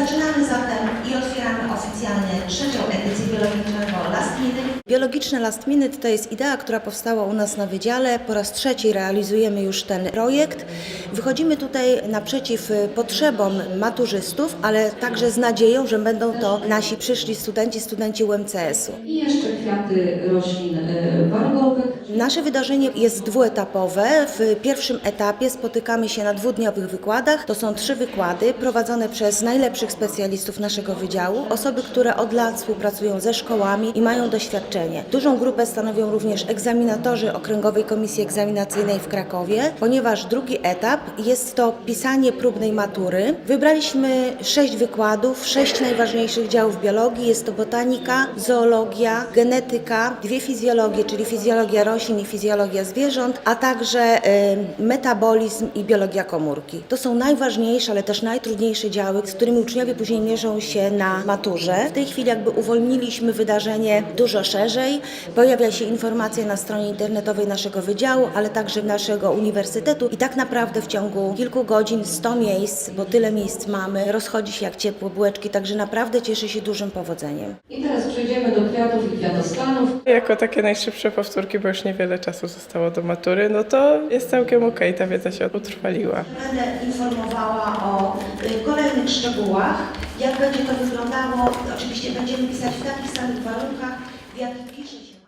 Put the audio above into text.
Zaczynamy zatem Last Minute. Biologiczne Last Minute to jest idea, która powstała u nas na wydziale. Po raz trzeci realizujemy już ten projekt. Wychodzimy tutaj naprzeciw y, potrzebom maturzystów, ale także z nadzieją, że będą to nasi przyszli studenci, studenci UMCS-u. I jeszcze kwiaty roślin e, wargowych. Nasze wydarzenie jest dwuetapowe. W pierwszym etapie spotykamy się na dwudniowych wykładach. To są trzy wykłady prowadzone przez najlepszych specjalistów naszego wydziału, osoby, które od lat współpracują ze szkołami i mają doświadczenie. Dużą grupę stanowią również egzaminatorzy Okręgowej Komisji Egzaminacyjnej w Krakowie, ponieważ drugi etap jest to pisanie próbnej matury. Wybraliśmy sześć wykładów, sześć najważniejszych działów biologii. Jest to botanika, zoologia, genetyka, dwie fizjologie, czyli fizjologia roślin i fizjologia zwierząt, a także y, metabolizm i biologia komórki. To są najważniejsze, ale też najtrudniejsze działy, z którymi uczniowie później mierzą się na maturze. W tej chwili jakby uwolniliśmy wydarzenie dużo szerzej. Pojawia się informacja na stronie internetowej naszego wydziału, ale także naszego uniwersytetu i tak naprawdę w ciągu kilku godzin 100 miejsc, bo tyle miejsc mamy, rozchodzi się jak ciepłe bułeczki, także naprawdę cieszy się dużym powodzeniem. I teraz przejdziemy do kwiatów i kwiatostanów. Jako takie najszybsze powtórki, bo już niewiele czasu zostało do matury, no to jest całkiem okej, ta wiedza się utrwaliła. Będę informowała o y, kolejnych szczegółach, jak będzie to wyglądało. Oczywiście będziemy pisać w takich samych warunkach, w jakich pisze się.